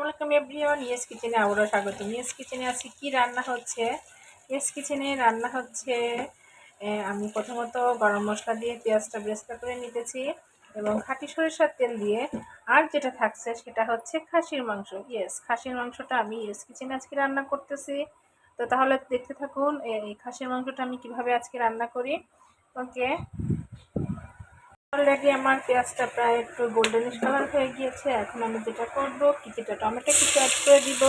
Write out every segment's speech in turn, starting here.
Welcome everyone, yes কিচেনে আবারও স্বাগত ইয়েস কিচেনে আজকে কি রান্না হচ্ছে? ইয়েস কিচেনে রান্না হচ্ছে আমি প্রথমত গরম মশলা দিয়ে পেঁয়াজটা ব্রেস্তা করে নিতেছি এবং খাঁটি সরিষার তেল দিয়ে। আর যেটা থাকছে সেটা হচ্ছে খাসির মাংস। ইয়েস, খাসির মাংসটা আমি ইয়েস কিচেনে আজকে রান্না করতেছি। তো তাহলে দেখতে থাকুন এই খাসির মাংসটা আমি কীভাবে আজকে রান্না করি। ওকে অলরেডি আমার পেঁয়াজটা প্রায় একটু গোল্ডেনিশ কালার হয়ে গিয়েছে। এখন আমি যেটা করব কিছুটা টমেটো কিছু অ্যাড করে দিব।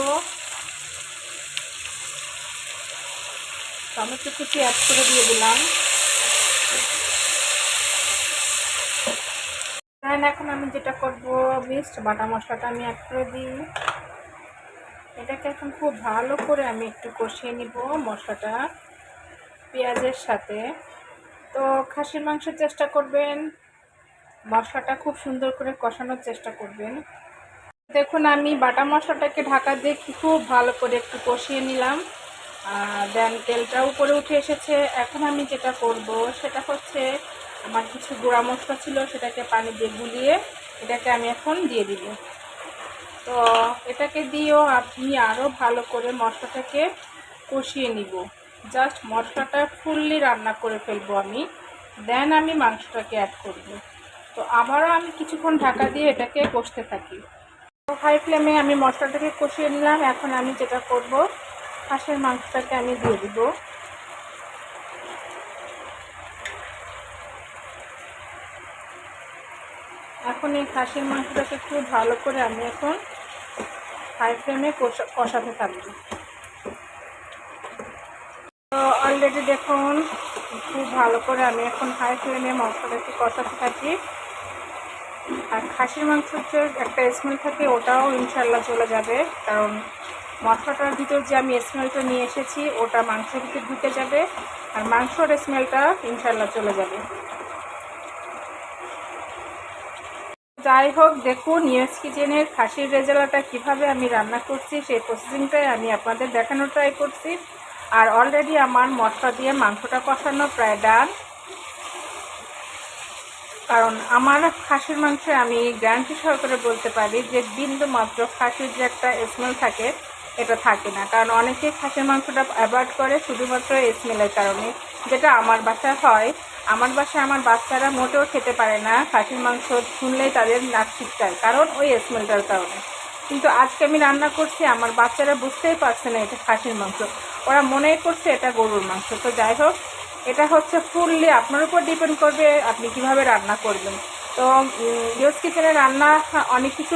টমেটো কুচি অ্যাড করে দিয়ে দিলাম। এখন আমি যেটা করব, মিক্সড বাটা মশলাটা আমি অ্যাড করে দিই। এটাকে এখন খুব ভালো করে আমি একটু কষিয়ে নিব মশলাটা পেঁয়াজের সাথে। তো খাসির মাংসের চেষ্টা করবেন। মশলাটা খুব সুন্দর করে কষানোর চেষ্টা করবেন। দেখুন, আমি বাটা মশলাটাকে ঢাকা দিয়ে খুব ভালো করে একটু কষিয়ে নিলাম। দেন তেলটা উপরে উঠে এসেছে। এখন আমি যেটা করব, সেটা হচ্ছে আমার কিছু গুঁড়া মশলা ছিল, সেটাকে পানি দিয়ে গুলিয়ে এটাকে আমি এখন দিয়ে দিব। তো এটাকে দিয়েও আপনি আরও ভালো করে মশলাটাকে কষিয়ে নিব। জাস্ট মশলাটা ফুললি রান্না করে ফেলব আমি। দেন আমি মাংসটাকে অ্যাড করব। তো আবারও আমি কিছুক্ষণ ঢাকা দিয়ে এটাকে কষতে থাকি। তো হাই ফ্লেমে আমি মশলাটাকে কষিয়ে নিলাম। এখন আমি যেটা করব, হাঁসের মাংসটাকে আমি দিয়ে দিব। এখন এই খাসির মাংসটাকে একটু ভালো করে আমি এখন হাই ফ্লেমে কষা কষাতে থাকব। তো অলরেডি দেখুন, খুব ভালো করে আমি এখন হাই ফ্লেমে মশলাটাকে কষাতে থাকি। আর খাসির মাংসের যে একটা স্মেল থাকে, ওটাও ইনশাল্লাহ চলে যাবে। কারণ মশলাটার ভিতর যে আমি স্মেলটা নিয়ে এসেছি, ওটা মাংসের ভিতরে ঢুকে যাবে আর মাংসর স্মেলটা ইনশাল্লাহ চলে যাবে। যাই হোক, দেখুন ইউএস কিচেনের খাসির রেজালাটা কীভাবে আমি রান্না করছি, সেই প্রসেসিংটাই আমি আপনাদের দেখানোর ট্রাই করছি। আর অলরেডি আমার মশলা দিয়ে মাংসটা কষানো প্রায় ডান কারণ আমার খাসির মাংসে আমি গ্যারান্টি সহকারে বলতে পারি যে বিন্দু মাত্র খাসির যে একটা স্মেল থাকে, এটা থাকে না। কারণ অনেকে খাসির মাংসটা অ্যাভয়েড করে শুধুমাত্র স্মেলের কারণে। যেটা আমার বাসায় হয়, আমার বাসায় আমার বাচ্চারা মোটেও খেতে পারে না খাসির মাংস শুনলেই তাদের নাক ছিটকায়, কারণ ওই স্মেলটার কারণে। কিন্তু আজকে আমি রান্না করছি, আমার বাচ্চারা বুঝতেই পারছে না এটা খাসির মাংস। ওরা মনেই করছে এটা গরুর মাংস। তো যাই হোক এটা হচ্ছে ফুললি, আপনার উপর ডিপেন্ড করবে আপনি কীভাবে রান্না করবেন। তো ইউজ কিচেনে রান্না অনেক কিছু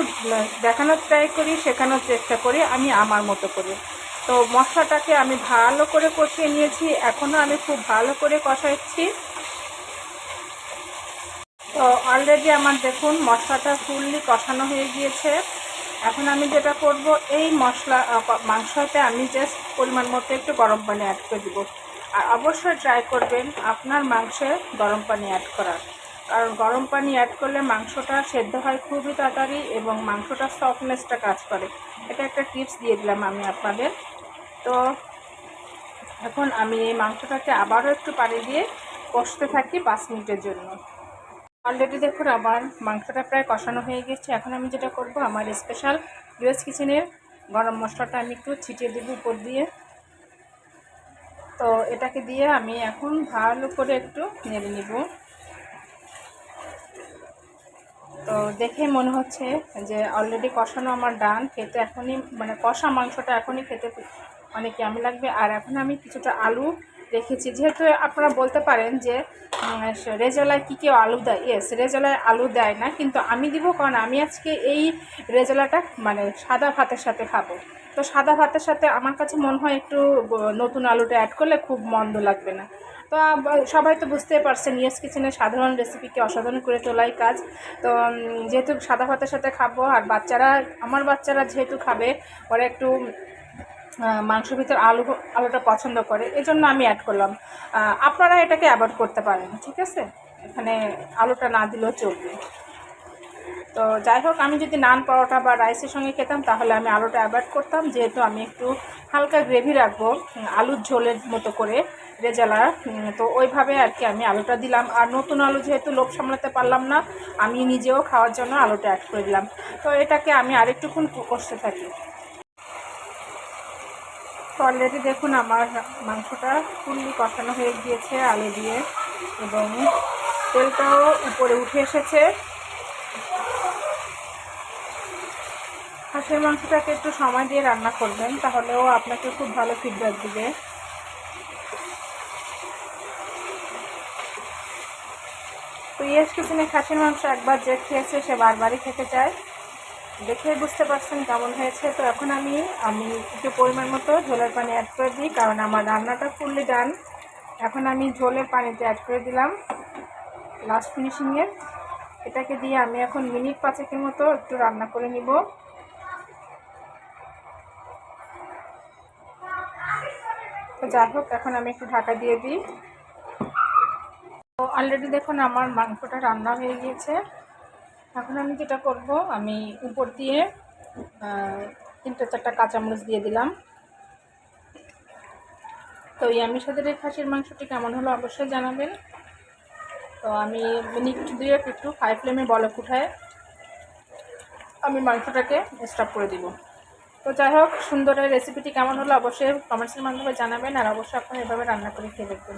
দেখানোর ট্রাই করি, শেখানোর চেষ্টা করি, আমি আমার মতো করে। তো, মশলাটাকে আমি ভালো করে কষিয়ে নিয়েছি, এখনও আমি খুব ভালো করে কষাচ্ছি। তো অলরেডি আমার দেখুন, মশলাটা ফুললি কষানো হয়ে গিয়েছে। এখন আমি যেটা করব, এই মশলা মাংসতে আমি জাস্ট পরিমাণ মতো একটু গরম পানি অ্যাড করে দিব। অবশ্যই ট্রাই করবেন আপনার মাংসে গরম পানি অ্যাড করার। কারণ গরম পানি অ্যাড করলে মাংসটা সেদ্ধ হয় খুবই তাড়াতাড়ি এবং মাংসটার সফটনেসটা কাজ করে। এটা একটা টিপস দিয়ে দিলাম আমি আপনাদের। তো এখন আমি এই মাংসটাকে আবারও একটু পানি দিয়ে কষতে থাকি পাঁচ মিনিটের জন্য। অলরেডি দেখুন আমার মাংসটা প্রায় কষানো হয়ে গেছে। এখন আমি যেটা করব, আমার স্পেশাল ইউএস কিচেনের গরম মশলাটা আমি একটু ছিটিয়ে দেবো উপর দিয়ে। তো এটাকে দিয়ে আমি এখন ভালো করে একটু নেড়ে নিব। তো দেখে মনে হচ্ছে যে অলরেডি কষানো আমার ডান, খেতে এখনই মানে কষা মাংসটা এখনই খেতে অনেক আমি লাগবে। আর এখন আমি কিছুটা আলু রেখেছি যেহেতু আপনারা বলতে পারেন যে রেজালায় কী কেউ আলু দেয় ইয়েস রেজালায় আলু দেয় না, কিন্তু আমি দিব কারণ আমি আজকে এই রেজালাটা মানে সাদা ভাতের সাথে খাব। তো সাদা ভাতের সাথে আমার কাছে মনে হয় একটু নতুন আলুটা অ্যাড করলে খুব মন্দ লাগবে না। তো সবাই তো বুঝতেই পারছেন ইয়েস কিচেনের সাধারণ রেসিপিকে অসাধারণ করে তোলাই কাজ। তো যেহেতু সাদা ভাতের সাথে খাব, আর বাচ্চারা, আমার বাচ্চারা যেহেতু খাবে, ওরা একটু মাংসের ভিতর আলু, আলুটা পছন্দ করে, এজন্য আমি অ্যাড করলাম। আপনারা এটাকে অ্যাভয়েড করতে পারেন, ঠিক আছে? এখানে আলুটা না দিলেও চলবে। তো যাই হোক, আমি যদি নান পরোটা বা রাইসের সঙ্গে খেতাম, তাহলে আমি আলুটা অ্যাভয়েড করতাম। যেহেতু আমি একটু হালকা গ্রেভি রাখব আলুর ঝোলের মতো করে রেজালা তো ওইভাবে আর কি আমি আলুটা দিলাম। আর নতুন আলু যেহেতু লোভ সামলাতে পারলাম না, আমি নিজেও খাওয়ার জন্য আলুটা অ্যাড করে দিলাম। তো এটাকে আমি আরেকটুক্ষণ কষতে থাকি। তো অলরেডি দেখুন আমার মাংসটা ফুললি কষানো হয়ে গিয়েছে আলু দিয়ে এবং তেলটাও উপরে উঠে এসেছে। হাঁসের মাংসটাকে একটু সময় দিয়ে রান্না করবেন তাহলেও আপনাকে খুব ভালো ফিডব্যাক দিবে। তো ইয়েস কিচেনে খাসির মাংস একবার যে খেয়েছে সে বারবারই খেতে চায়। দেখে বুঝতে পারছেন কেমন হয়েছে। তো এখন আমি আমি একটু পরিমাণ মতো ঝোলের পানি অ্যাড করে দিই, কারণ আমার রান্নাটা ফুললি ডান এখন আমি ঝোলের পানিতে অ্যাড করে দিলাম লাস্ট ফিনিশিংয়ে এটাকে দিয়ে আমি এখন মিনিট পাঁচেকের মতো একটু রান্না করে নিব। তো যাই হোক, এখন আমি একটু ঢাকা দিয়ে দিই। তো অলরেডি দেখুন আমার মাংসটা রান্না হয়ে গিয়েছে। এখন আমি যেটা করব, আমি উপর দিয়ে তিনটা চারটা কাঁচামরিচ দিয়ে দিলাম। তো এই আমি সাথে খাসির মাংসটি কেমন হলো অবশ্যই জানাবেন। তো আমি মিনিট দিয়ে একটু হাই ফ্লেমে বলক উঠায় আমি মাংসটাকে স্টপ করে দিব। তো যাই হোক, সুন্দর এই রেসিপিটি কেমন হলো অবশ্যই কমেন্টসের মাধ্যমে জানাবেন আর অবশ্যই আপনারা এভাবে রান্না করে খেয়ে দেখবেন।